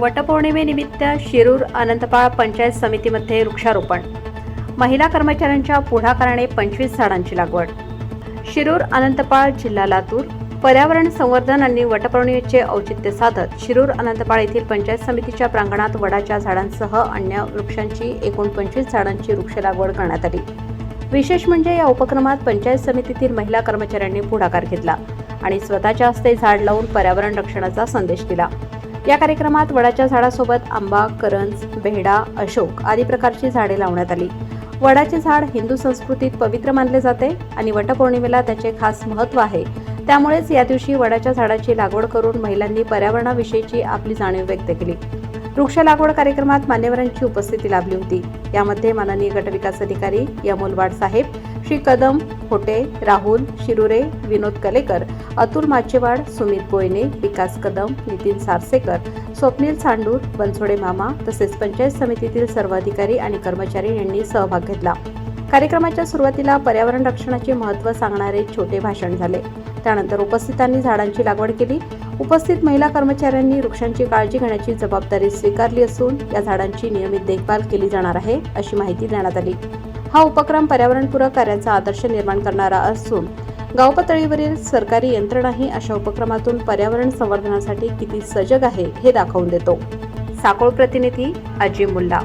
वटपौर्णिमेनिमित्त शिरूर अनंतपाळ पंचायत समितीमध्ये वृक्षारोपण. महिला कर्मचाऱ्यांच्या पुढाकाराने पंचवीस झाडांची लागवड. शिरूर अनंतपाळ जिल्हा लातूर पर्यावरण संवर्धन आणि वटपौर्णिमेचे औचित्य साधत शिरूर अनंतपाळ येथील पंचायत समितीच्या प्रांगणात वडाच्या झाडांसह अन्य वृक्षांची एकूण पंचवीस झाडांची वृक्ष लागवड करण्यात आली. विशेष म्हणजे या उपक्रमात पंचायत समितीतील महिला कर्मचाऱ्यांनी पुढाकार घेतला आणि स्वतःच्या हस्ते झाड लावून पर्यावरण रक्षणाचा संदेश दिला. या कार्यक्रमात वडाच्या झाडासोबत आंबा करंज बेहडा अशोक आदी प्रकारची झाडे लावण्यात आली. वडाचे झाड हिंदू संस्कृतीत पवित्र मानले जाते आणि वटपौर्णिमेला त्याचे खास महत्त्व आहे. त्यामुळेच या दिवशी वडाच्या झाडाची लागवड करून महिलांनी पर्यावरणाविषयीची आपली जाणीव व्यक्त केली. वृक्ष लागवड कार्यक्रमात मान्यवरांची उपस्थिती लाभली होती. यामध्ये माननीय गटविकास अधिकारी यमोल वाड साहेब श्री कदम खोटे राहुल शिरुरे विनोद कलेकर अतुल माचेवाड सुमित बोयने विकास कदम नितीन सारसेकर स्वप्नील सांडूर बनसोडे मामा तसेच पंचायत समितीतील सर्व अधिकारी आणि कर्मचारी यांनी सहभाग घेतला. कार्यक्रमाच्या सुरुवातीला पर्यावरण रक्षणाचे महत्त्व सांगणारे छोटे भाषण झाले. त्यानंतर उपस्थितांनी झाडांची लागवड केली. उपस्थित महिला कर्मचाऱ्यांनी वृक्षांची काळजी घेण्याची जबाबदारी स्वीकारली असून या झाडांची नियमित देखभाल केली जाणार आहे अशी माहिती देण्यात आली. हा उपक्रम पर्यावरणपूरक कार्याचा आदर्श निर्माण करणारा असून गावपातळीवरील सरकारी यंत्रणाही अशा उपक्रमातून पर्यावरण संवर्धनासाठी किती सजग आहे हे दाखवून देतो. साकोळ प्रतिनिधी अजिम मुल्ला.